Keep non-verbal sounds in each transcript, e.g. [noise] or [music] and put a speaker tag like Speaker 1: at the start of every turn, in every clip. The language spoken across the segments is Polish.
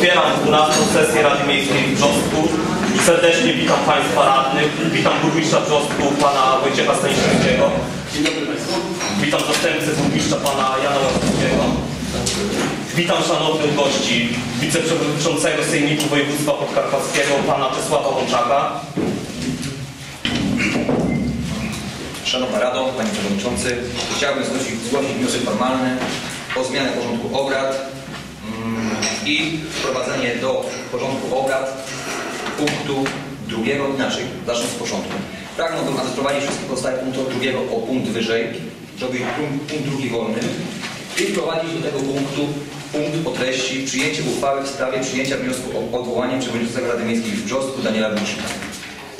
Speaker 1: Otwieram 12 sesję Rady Miejskiej w Brzostku. Serdecznie witam Państwa radnych. Witam burmistrza Brzostku, Pana Wojciecha Stanisławskiego.
Speaker 2: Dzień dobry Państwu.
Speaker 1: Witam zastępcę burmistrza Pana Jana Łapowskiego. Witam szanownych gości, wiceprzewodniczącego Sejmiku Województwa Podkarpackiego, Pana Czesława Łączaka.
Speaker 3: Szanowna Rado, Panie Przewodniczący, chciałbym zgłosić, zgłosić wniosek formalny o zmianę porządku obrad i wprowadzenie do porządku obrad punktu drugiego, inaczej, zacznę z początku. Pragnąłbym, aby wszystkie pozostałe punkty od drugiego o punkt wyżej, żeby punkt, punkt drugi wolny i wprowadzić do tego punktu punkt o treści przyjęcie uchwały w sprawie przyjęcia wniosku o odwołanie przewodniczącego Rady Miejskiej w Brzostku Daniela Wójcika.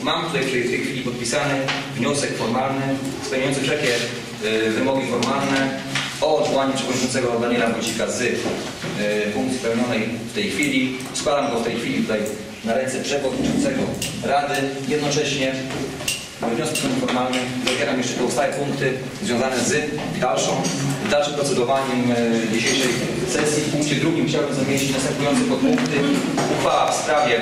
Speaker 3: Mam tutaj w tej chwili podpisany wniosek formalny spełniający wszelkie y, wymogi formalne o odwołaniu przewodniczącego Daniela Wójcika z y, funkcji pełnionej w tej chwili. Składam go w tej chwili tutaj na ręce przewodniczącego Rady. Jednocześnie wnioskiem formalnym zawieram jeszcze pozostałe punkty związane z dalszą, dalszym procedowaniem y, dzisiejszej sesji. W punkcie drugim chciałbym zamieścić następujące podpunkty. Uchwała w sprawie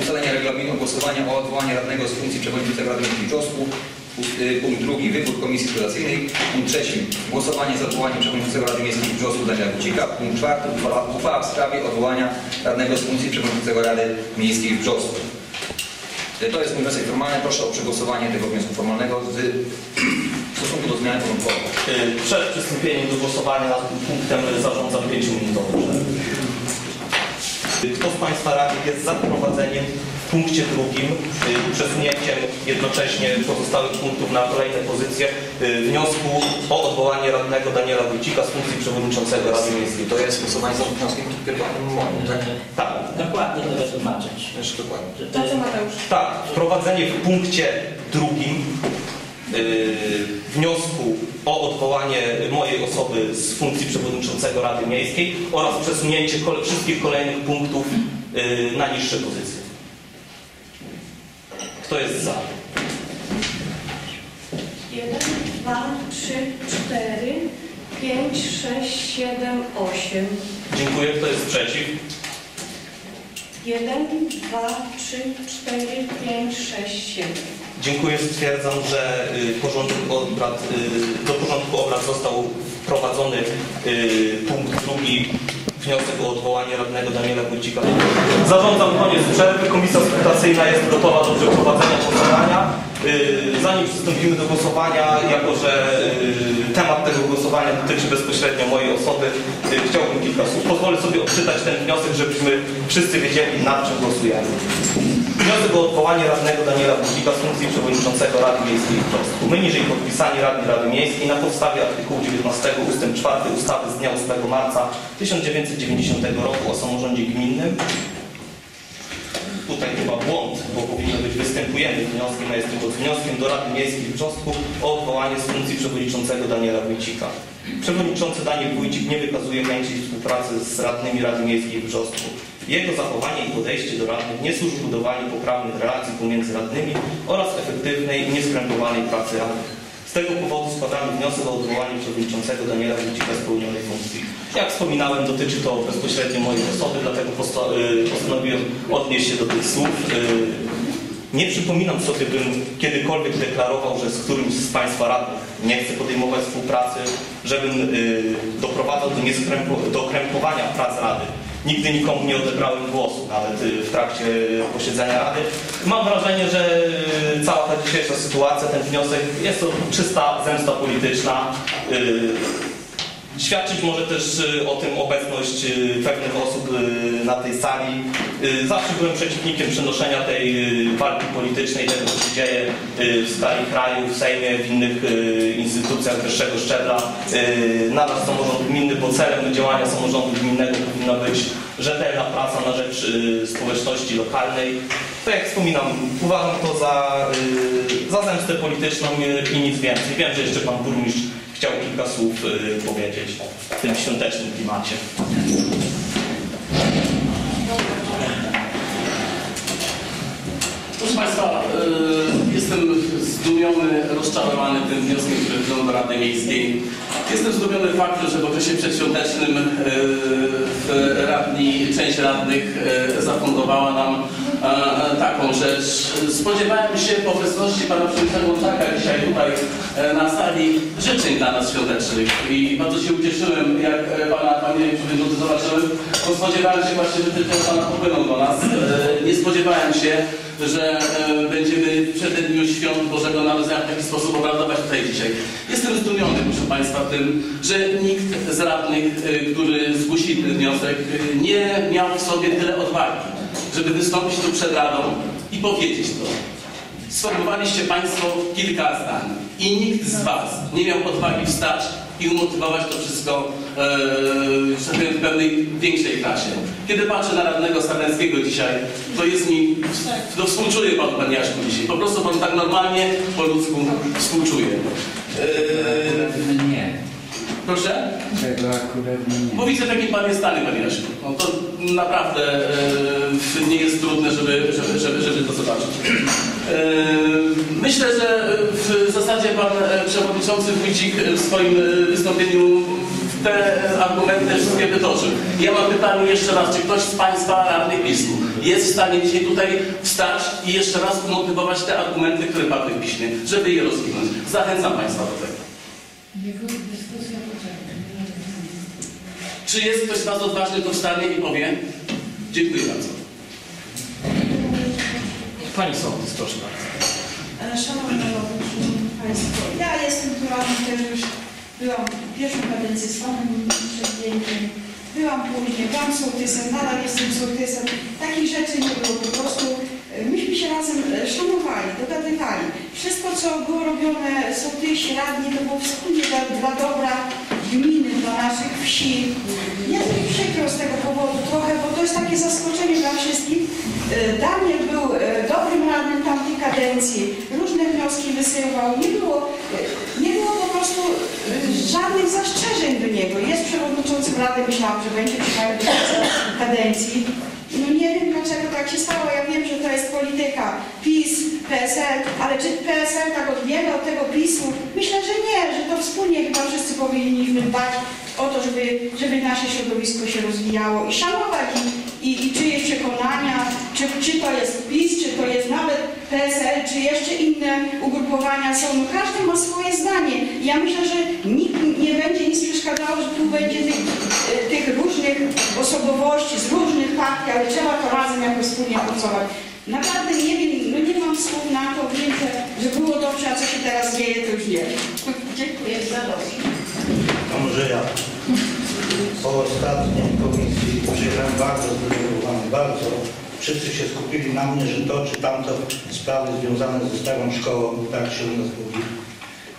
Speaker 3: ustalenia regulaminu głosowania o odwołanie radnego z funkcji przewodniczącego Rady Czosku. Y, Punkt drugi, wybór komisji eksploatacyjnej. Punkt trzeci, głosowanie za odwołaniem przewodniczącego Rady Miejskiej w Brzosku Daniela Kucika. Punkt czwarty, uchwała, w sprawie odwołania radnego z funkcji przewodniczącego Rady Miejskiej w Brzosku. Y, To jest mój wniosek formalny. Proszę o przegłosowanie tego wniosku formalnego w, w [clears throat] stosunku do zmiany porządku.
Speaker 1: Y, Przed przystąpieniem do głosowania nad punktem zarządzam 5-minutową przerwę. Kto z Państwa radnych jest za wprowadzeniem w punkcie drugim, y, przesunięciem jednocześnie pozostałych punktów na kolejne pozycje y, wniosku o odwołanie radnego Daniela Wójcika z funkcji przewodniczącego Rady Miejskiej?
Speaker 3: To jest głosowanie za wnioskiem pierwotnym moim, tak?
Speaker 1: Tak.
Speaker 4: Dokładnie to wytłumaczyć.
Speaker 3: Jeszcze dokładnie.
Speaker 4: To
Speaker 5: co Mateusz?
Speaker 1: Tak, wprowadzenie w punkcie drugim wniosku o odwołanie mojej osoby z funkcji przewodniczącego Rady Miejskiej oraz przesunięcie kole, wszystkich kolejnych punktów yy, na niższe pozycje. Kto jest za?
Speaker 5: Jeden, dwa, trzy, cztery, pięć, sześć, siedem, osiem.
Speaker 1: Dziękuję. Kto jest przeciw?
Speaker 5: Jeden, dwa, trzy, cztery, pięć, sześć, siedem.
Speaker 1: Dziękuję. Stwierdzam, że y, porządek obrad, y, do porządku obrad został wprowadzony y, punkt drugi wniosek o odwołanie radnego Daniela Wójcika. Zarządzam koniec przerwy. Komisja skrutacyjna jest gotowa do przeprowadzenia głosowania. Y, Zanim przystąpimy do głosowania, jako że y, temat tego głosowania dotyczy bezpośrednio mojej osoby, y, chciałbym kilka słów. Pozwolę sobie odczytać ten wniosek, żebyśmy wszyscy wiedzieli, nad czym głosujemy. Wniosek o odwołanie radnego Daniela Wójcika z funkcji przewodniczącego Rady Miejskiej w Brzostku. My niżej podpisani radni Rady Miejskiej na podstawie artykułu 19 ust. 4 ustawy z dnia 8 marca 1990 roku o samorządzie gminnym tutaj chyba błąd, bo powinno być występujemy z wnioskiem, a jest z wnioskiem do Rady Miejskiej w Brzostku o odwołanie z funkcji przewodniczącego Daniela Wójcika. Przewodniczący Daniel Wójcik nie wykazuje chęci współpracy z radnymi Rady Miejskiej w Brzostku. Jego zachowanie i podejście do radnych nie służy budowaniu poprawnych relacji pomiędzy radnymi oraz efektywnej nieskrępowanej pracy radnych. Z tego powodu składamy wniosek o odwołanie przewodniczącego Daniela Wójcika z pełnionej funkcji. Jak wspominałem, dotyczy to bezpośrednio mojej osoby, dlatego y, postanowiłem odnieść się do tych słów. Y, Nie przypominam sobie, bym kiedykolwiek deklarował, że z którymś z Państwa radnych nie chcę podejmować współpracy, żebym y, doprowadzał do, nieskrępo- do krępowania prac Rady. Nigdy nikomu nie odebrałem głosu, nawet y, w trakcie posiedzenia Rady. Mam wrażenie, że y, cała ta dzisiejsza sytuacja, ten wniosek jest to czysta zemsta polityczna. Świadczyć może też y, o tym obecność y, pewnych osób y, na tej sali. Zawsze byłem przeciwnikiem przenoszenia tej walki politycznej, tego co się dzieje w skali kraju, w Sejmie, w innych instytucjach wyższego szczebla na nasz samorząd gminny, bo celem działania samorządu gminnego powinna być rzetelna praca na rzecz społeczności lokalnej. Tak jak wspominam, uważam to za, za zemstę polityczną i nic więcej. Wiem, że jeszcze pan burmistrz chciał kilka słów y, powiedzieć w tym świątecznym klimacie.
Speaker 2: Proszę Państwa, y, jestem zdumiony, rozczarowany tym wnioskiem, który wziął do Rady Miejskiej. Jestem zdumiony faktem, że w okresie przedświątecznym y, radni, część radnych zafundowała nam taką rzecz. Spodziewałem się po obecności pana przewodniczącego dzisiaj tutaj e, na sali życzeń dla nas świątecznych i bardzo się ucieszyłem, jak e, pana, panie przewodniczący zobaczyłem, bo spodziewałem się właśnie, że życzenia pana popłyną do nas. E, Nie spodziewałem się, że będziemy w przededniu świąt Bożego Narodzenia w taki sposób obradować tutaj dzisiaj. Jestem zdumiony, proszę Państwa, tym, że nikt z radnych, który zgłosili ten wniosek, nie miał w sobie tyle odwagi, żeby wystąpić tu przed Radą i powiedzieć to. Sformułowaliście Państwo kilka zdań i nikt z Was nie miał odwagi wstać i umotywować to wszystko e, w pewnej większej klasie. Kiedy patrzę na radnego Starleckiego dzisiaj, to jest mi, to współczuję Panu Panie Jaśku dzisiaj. Po prostu Pan tak normalnie, po ludzku współczuje. E, proszę?
Speaker 4: tego akurat nie.
Speaker 2: Widzę, w jakim Pan jest stanie, Panie Jasiu. No to naprawdę e, nie jest trudne, żeby, żeby, żeby, żeby to zobaczyć. E, myślę, że w zasadzie Pan e, Przewodniczący Wójcik w swoim e, wystąpieniu te argumenty wszystkie wytoczył. Ja mam pytanie jeszcze raz, czy ktoś z Państwa radnych PiSu jest w stanie dzisiaj tutaj wstać i jeszcze raz umotywować te argumenty, które padły w piśmie, żeby je rozwinąć. Zachęcam Państwa do tego. Czy jest ktoś z Was odważny, to wstanie i powie? Dziękuję bardzo.
Speaker 6: Pani Sołtys, proszę bardzo.
Speaker 7: E, Szanowni Państwo, ja jestem tu radną też już byłam pierwszą kadencję z Panem Przewodnikiem, byłam później, byłam sołtysem, nadal jestem sołtysem. Takich rzeczy nie było po prostu. e, Myśmy się razem e, szanowali, dogadywali. Wszystko, co było robione sołtysi, radni, to było wspólnie dla, dla dobra gminy, dla naszych wsi. Jest mi przykro z tego powodu trochę, bo to jest takie zaskoczenie dla wszystkich. E, Daniel był e, dobrym radnym tamtej kadencji, różne wnioski wysyłał, nie było, e, nie było po prostu żadnych zastrzeżeń do niego. Jest przewodniczącym rady, myślałam, że będzie końca kadencji. Nie wiem dlaczego tak się stało, ja wiem, że to jest polityka PiS, PSL, ale czy PSL tak odbiega od tego PiSu? Myślę, że nie, że to wspólnie chyba wszyscy powinniśmy dbać o to, żeby, żeby nasze środowisko się rozwijało i szanować i, i, czyjeś przekonania, czy, czy to jest PiS, czy to jest nawet PSL, czy jeszcze inne ugrupowania są. No każdy ma swoje zdanie. Ja myślę, że nikt nie będzie nic przeszkadzało, że tu będzie tych, e, tych różnych osobowości z różnych partii, ale trzeba to razem jakoś wspólnie pracować. Naprawdę nie wiem, no nie mam słów na to, że, było dobrze, a co się teraz dzieje, to już nie. [laughs] Dziękuję za rozmowę.
Speaker 8: To może ja. Po ostatniej komisji przyjechałem bardzo zdenerwowany, bardzo. Wszyscy się skupili na mnie, że to czy tamto sprawy związane ze starą szkołą, tak się u nas mówi.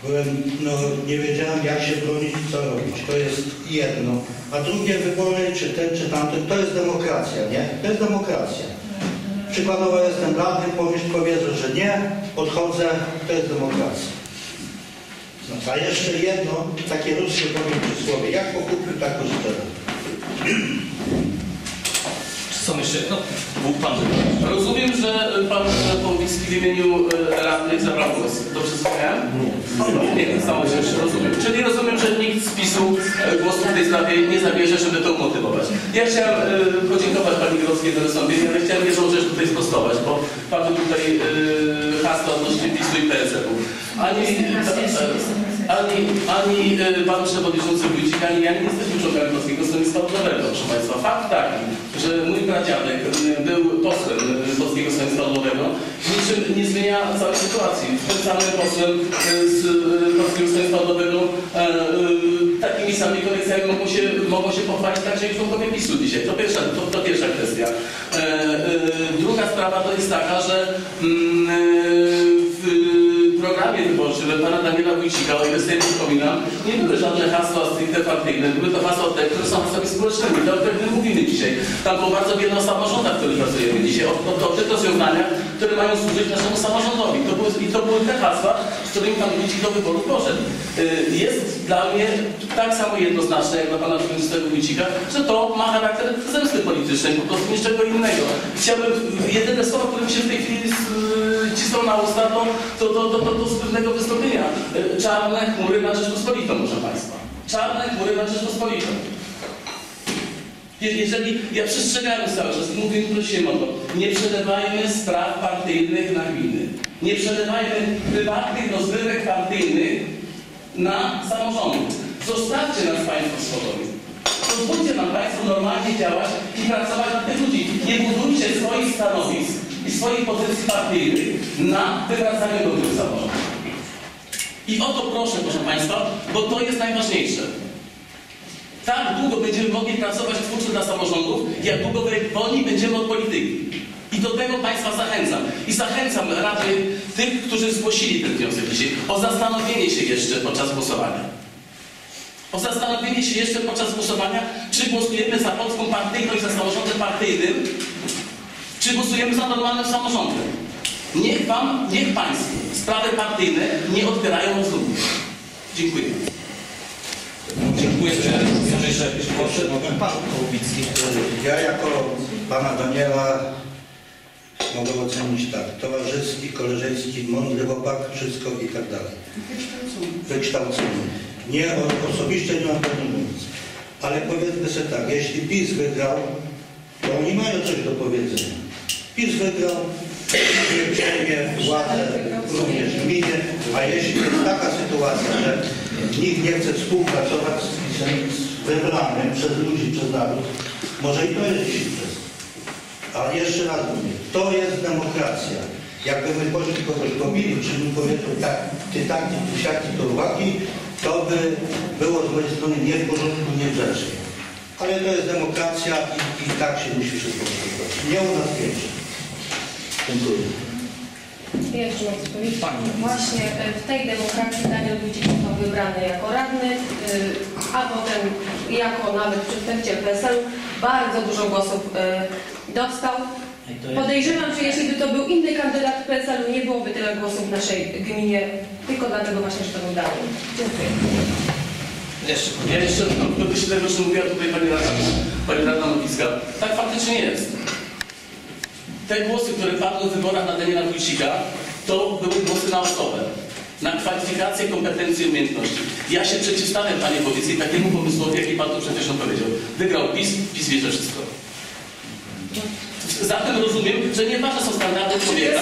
Speaker 8: Byłem, no nie wiedziałem jak się bronić, co robić. To jest jedno. A drugie wybory, czy ten, czy tamten, to jest demokracja, nie? To jest demokracja. Przykładowo jestem radny, powiedzą, że nie, odchodzę, to jest demokracja. No, a jeszcze jedno, takie ruskie powiem przysłowie. Jak pokupił, tak oszczędzę.
Speaker 6: Jeszcze... No, Bóg Pan
Speaker 2: Rozumiem, że Pan Połowicki w imieniu e, radnych zabrał głos. Dobrze zrozumiałem? Nie. Nie, stało się jeszcze rozumiem. Czyli rozumiem, że nikt z PiSu e, głosu w tej sprawie nie zabierze, żeby to umotywować. Ja chciałem e, podziękować Pani Grodzkiej za wystąpienie, ale chciałem jedną rzecz tutaj sprostować, bo padły tutaj hasła odnośnie PiSu i PSL-u. Ani, ani, ani e, Pan Przewodniczący Wójcik, ani ja nie jesteśmy członkami Polskiego Stronnictwa Ludowego, proszę Państwa. Fakt taki, że mój pradziadek e, był posłem e, Polskiego Stronnictwa Ludowego, niczym nie zmienia całej sytuacji. Tym samym posłem z Polskiego Stronnictwa Ludowego takimi samymi koneksjami mogą się, mogą się pochwalić także i członkowie PiSu dzisiaj. To pierwsza, to, to pierwsza kwestia. Druga sprawa to jest taka, że mm, e, programie wyborczym pana Daniela Wójcika, o ile sobie przypominam, nie były żadne hasła stricte partyjne, były to hasła te, które są hasłami społecznymi, to o których mówimy dzisiaj. Tam było bardzo wiele o samorządach, w których pracujemy dzisiaj, o, o, o tych które mają służyć naszemu samorządowi. To były, I to były te hasła, którymi pan Wójcik do wyborów poszedł. Y, Jest dla mnie tak samo jednoznaczne, jak dla pana przewodniczącego Wójcika, że to ma charakter zemsty politycznej, po prostu niczego innego. Chciałbym, jedyne słowo, które mi się w tej chwili y, cisną na usta, to, to, to, to, to, to z pewnego wystąpienia. Y, Czarne chmury na Rzeczpospolitą, proszę Państwa. Czarne chmury na Rzeczpospolitą. Je- Jeżeli ja przestrzegałem cały czas, mówię, prosiłem o to, nie przelewajmy spraw partyjnych na gminy. Nie przelewajmy prywatnych rozgrywek partyjnych na samorządy. Zostawcie nas Państwo spokoju. Pozwólcie nam Państwo normalnie działać i pracować dla tych ludzi. Nie budujcie swoich stanowisk i swoich pozycji partyjnych na wywracaniu dobrych samorządów. I o to proszę, proszę Państwa, bo to jest najważniejsze. Tak długo będziemy mogli pracować twórczo dla samorządów, jak długo będziemy od polityki. I do tego Państwa zachęcam. I zachęcam radnych, tych, którzy zgłosili ten wniosek dzisiaj, o zastanowienie się jeszcze podczas głosowania. O zastanowienie się jeszcze podczas głosowania, czy głosujemy za polską partyjną i za samorządem partyjnym, czy głosujemy za normalnym samorządem. Niech Wam, niech Państwo sprawy partyjne nie odbierają od ludzi. Dziękuję.
Speaker 6: Dziękuję, że że
Speaker 8: Proszę,
Speaker 6: Pan Kołowicki.
Speaker 8: Ja jako pana Daniela mogę ocenić tak. Towarzyski, koleżeński, mądry chłopak, wszystko i tak dalej. Wykształcony. Nie, osobiście nie mam pewnie nic. Ale powiedzmy sobie tak, jeśli PiS wygrał, to oni mają coś do powiedzenia. PiS wygrał, przejmie władzę również w a jeśli jest taka sytuacja, że nikt nie chce współpracować z PiSem, wybranym przez ludzi, przez naród, może i to jest dziś przez. Ale jeszcze raz mówię, to jest demokracja. Jakby my poszli kogoś pobili, czy bym powiedział tak, ty taki, ty siaki, to uwagi, to by było z mojej strony nie w porządku, niegrzecznie. Ale to jest demokracja i, i tak się musi wszystko przygotować. Nie u nas pierwszy. Dziękuję.
Speaker 4: Jeszcze mam coś powiedzieć. Właśnie e, w tej demokracji Daniel Wójcik został wybrany jako radny, y, a potem jako nawet przedstawiciel PSL bardzo dużo głosów y, dostał. Podejrzewam, że jeśli by to był inny kandydat PSL-u, nie byłoby tyle głosów w naszej gminie, tylko dlatego właśnie, że to był Daniel. Dziękuję.
Speaker 6: Jeszcze
Speaker 2: Ja jeszcze do się tego, że mówiła tutaj Pani Rada, Pani Rada Nowiska. Tak faktycznie jest. Te głosy, które padły w wyborach na Daniela Wójcika, to były głosy na osobę. Na kwalifikacje, kompetencje, umiejętności. Ja się przeciwstawiam, Panie Powicy, takiemu pomysłowi, jaki Pan tu przed chwilą powiedział. Wygrał PiS, PiS wie, że wszystko. Zatem rozumiem, że nieważne są standardy
Speaker 7: Czy to
Speaker 2: człowieka.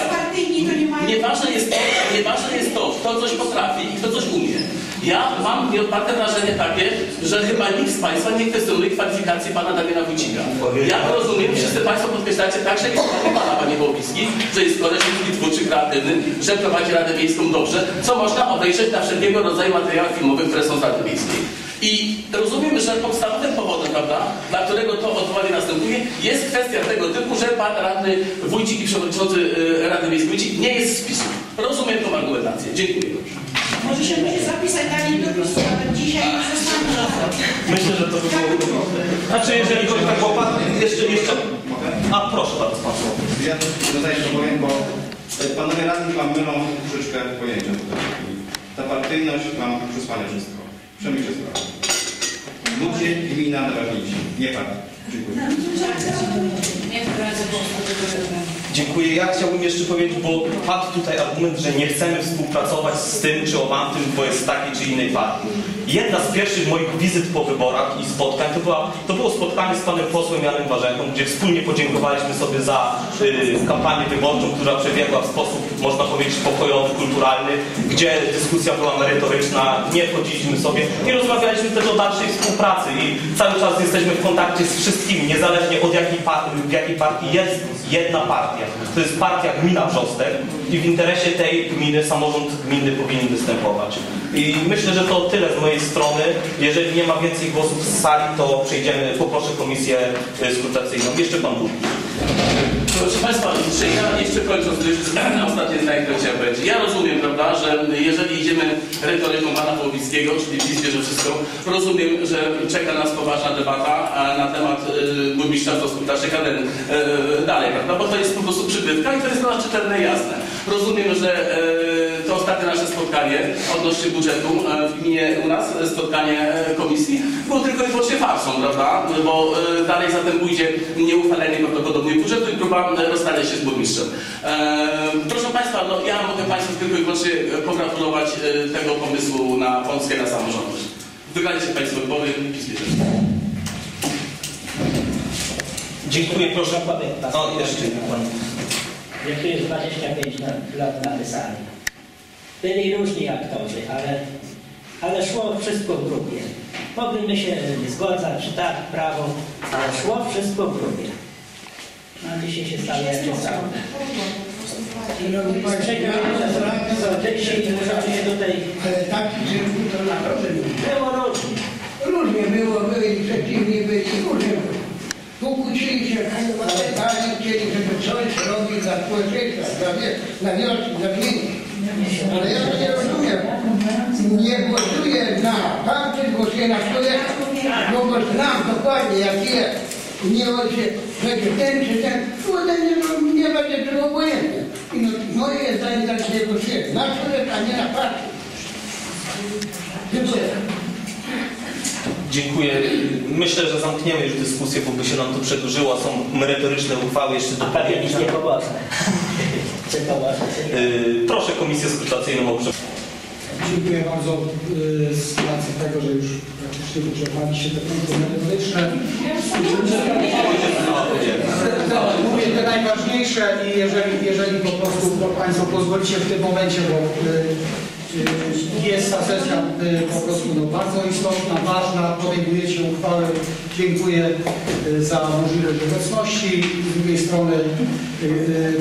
Speaker 2: Nieważne jest, to, nieważne jest to, kto coś potrafi i kto coś umie. Ja mam nieodparte wrażenie takie, że chyba nikt z Państwa nie kwestionuje kwalifikacji Pana Damiana Wójcika. Ja to rozumiem, wszyscy Państwo podkreślacie także i Pana, Panie Wołowicki, że jest koleżkiem twórczy, kreatywny, że prowadzi Radę Miejską dobrze, co można obejrzeć na wszelkiego rodzaju materiałach filmowych, które są z Rady. I rozumiem, że podstawowym powodem, prawda, dla którego to odwołanie następuje, jest kwestia tego typu, że pan radny Wójcik i przewodniczący y, Rady Miejskiej Wójcik nie jest z. Rozumiem tą argumentację. Dziękuję.
Speaker 7: Może się
Speaker 1: to by było... Znaczy, jeżeli ktoś tak chłopak, jeszcze, jeszcze... A proszę bardzo, pan Słowik.
Speaker 9: Ja dodaję to powiem, bo panowie radni wam mylą troszeczkę pojęcia tutaj. Ta partyjność wam przysłania wszystko. Przemyślcie sprawę. Ludzie, gmina najważniejsi, nie partia. Dziękuję.
Speaker 10: Do tego
Speaker 1: Dziękuję. Ja chciałbym jeszcze powiedzieć, bo padł tutaj argument, że nie chcemy współpracować z tym czy owamtym, bo jest z takiej czy innej partii. Jedna z pierwszych moich wizyt po wyborach i spotkań to, była, to było spotkanie z panem posłem Janem Warzechą, gdzie wspólnie podziękowaliśmy sobie za y, kampanię wyborczą, która przebiegła w sposób, można powiedzieć, pokojowy, kulturalny, gdzie dyskusja była merytoryczna, nie wchodziliśmy sobie i rozmawialiśmy też o dalszej współpracy i cały czas jesteśmy w kontakcie z wszystkimi, niezależnie od jakiej, par- jakiej partii jest jedna partia. To jest partia Gmina Brzostek i w interesie tej gminy samorząd gminy powinien występować. I myślę, że to tyle z mojej strony. Jeżeli nie ma więcej głosów z sali, to przejdziemy, poproszę komisję y, skrutacyjną. Jeszcze pan Burmistrz.
Speaker 2: Proszę Państwa, jeszcze ja jeszcze kończąc, [clears throat] ostatnie zdanie, które chciałem powiedzieć. Ja rozumiem, prawda, że jeżeli idziemy retoryką Pana Wołowickiego, czyli PiS bierze wszystko, rozumiem, że czeka nas poważna debata na temat y, burmistrza w rozpoczęciu dalszej kadencji y, dalej, prawda, bo to jest po prostu przybywka i to jest dla nas czytelne i jasne. Rozumiem, że y, to ostatnie nasze spotkanie odnośnie budżetu e, w gminie u nas, spotkanie e, komisji, było tylko i wyłącznie farsą, prawda? Bo dalej zatem pójdzie nieuchwalenie prawdopodobnie budżetu i próba rozstania się z burmistrzem. E, proszę Państwa, no, ja mogę Państwu tylko i wyłącznie e, pogratulować e, tego pomysłu na Polskę, na samorządność. Wygraliście Państwo wybory, PiS bierze.
Speaker 1: Dziękuję, proszę.
Speaker 6: Powiem was.
Speaker 1: O, jeszcze pan.
Speaker 6: że tu jest 25 na- lat na tej sali. Byli różni aktorzy, ale, ale szło wszystko w grupie. Mogliśmy się nie zgodzać, czy tak, prawo, ale szło wszystko w grupie. No a dzisiaj się stało jak się stało. Dzisiaj muszę się tutaj...
Speaker 11: Ale taki, że to naprawdę
Speaker 6: Było różnie.
Speaker 11: różnie było, byli przeciwni, byli różnie było. Pokłócili się, ale dalej chcieli, żeby coś robić dla społeczeństwa, dla, wioski, dla wieści. Ale ja to nie rozumiem. Nie głosuję na party, głosuję na człowieka. Bo znam dokładnie jak jest. Nie się, będzie ten czy ten, ten nie, nie będzie tego obojętny. I no, moje zdanie tak nie głosuję. Na człowieka, a nie na partię. Dziękuję.
Speaker 1: Dziękuję. Myślę, że zamkniemy już dyskusję, bo by się nam to przedłużyło. Są merytoryczne uchwały jeszcze do
Speaker 6: nic
Speaker 1: podjęcia. [laughs] Y, Proszę Komisję Skrutacyjną o prze-
Speaker 12: Dziękuję bardzo y, z racji tego, że już praktycznie wyczerpaliście te punkty merytoryczne. Mówię te najważniejsze i jeżeli, jeżeli po prostu Państwo pozwolicie w tym momencie, bo y, y, jest ta sesja po prostu no, bardzo istotna, ważna, podejmujecie uchwałę. Dziękuję za możliwość obecności. Z drugiej strony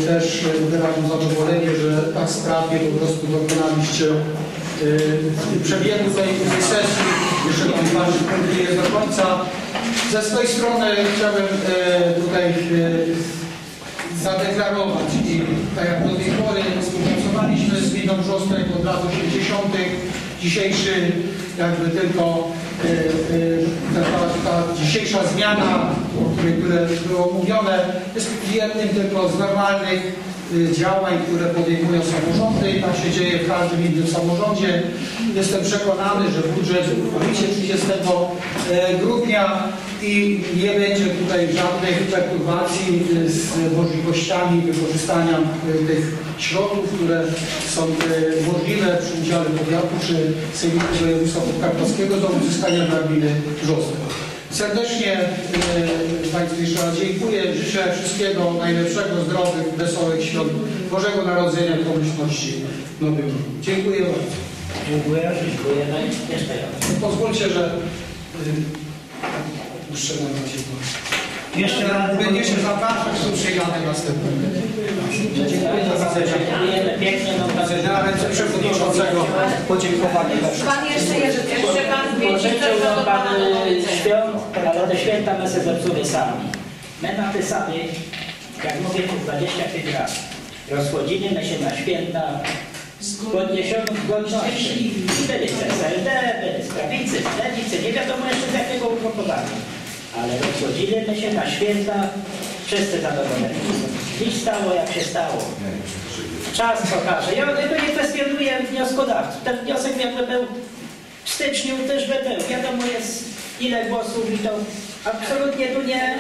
Speaker 12: też wyrażam zadowolenie, że tak sprawnie po prostu dokonaliście przebiegu tej, tej sesji. Jeszcze nie jest do końca. Ze swojej strony chciałbym y, tutaj y, zadeklarować i tak jak do tej pory współpracowaliśmy z Gminą Brzostek od lat 80. Dzisiejszy jakby tylko y, y, ta, ta, dzisiejsza zmiana, o której które było mówione, jest jednym tylko z normalnych y, działań, które podejmują samorządy i tak się dzieje w każdym innym samorządzie. Jestem przekonany, że budżet wyjdzie 30 e, grudnia i nie będzie tutaj żadnych perturbacji y, z możliwościami wykorzystania y, tych środków, które są y, możliwe przy udziale powiatu czy Sejmiku Województwa Podkarpackiego do uzyskania dla gminy Brzostek. Serdecznie y, Państwu jeszcze raz dziękuję. Życzę wszystkiego najlepszego, zdrowych, wesołych świąt Bożego Narodzenia i pomyślności w nowym. Dziękuję bardzo.
Speaker 6: Dziękuję, dziękuję. No jeszcze raz.
Speaker 12: Pozwólcie, że y, puszczę na razie.
Speaker 6: Jeszcze raz.
Speaker 12: Będzie się zapraszać, są przyjane następne. Dziękuję za
Speaker 6: pięknie. No,
Speaker 12: Na ręce przewodniczącego podziękowanie dla wszystkich.
Speaker 4: Pan jeszcze jeszcze Pan
Speaker 6: wam
Speaker 4: Pana
Speaker 6: Pan świąt, ale te święta my sobie zepsuli sami. My na te sami, jak mówię, tu 25 lat, rozchodziliśmy się na święta z podniesioną godnością. I byli z SLD, byli z prawicy, z lewicy, nie wiadomo jeszcze z jakiego ugrupowania. Ale rozchodziliśmy się na święta, wszyscy zadowoleni. Dziś stało jak się stało. Czas pokaże. Ja tego nie kwestionuję wnioskodawców. Ten wniosek jakby był w styczniu też by był. Wiadomo jest ile głosów i to absolutnie tu nie,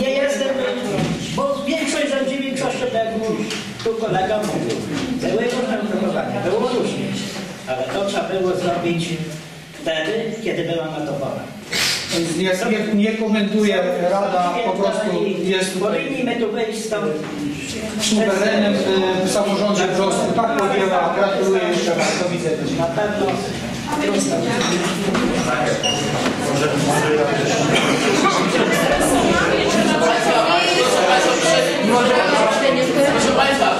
Speaker 4: nie
Speaker 6: jestem, bo większość rządzi większością, tak jak tu kolega mówił. Były różne ugrupowania, było różnie. Ale to trzeba było zrobić wtedy, kiedy była na to pora.
Speaker 12: Nie, nie, nie Rada, po prostu jest tutaj suwerenem w samorządzie wrzosku. Tak podjęła. Gratuluję jeszcze raz. Do widzenia.
Speaker 8: Proszę Państwa,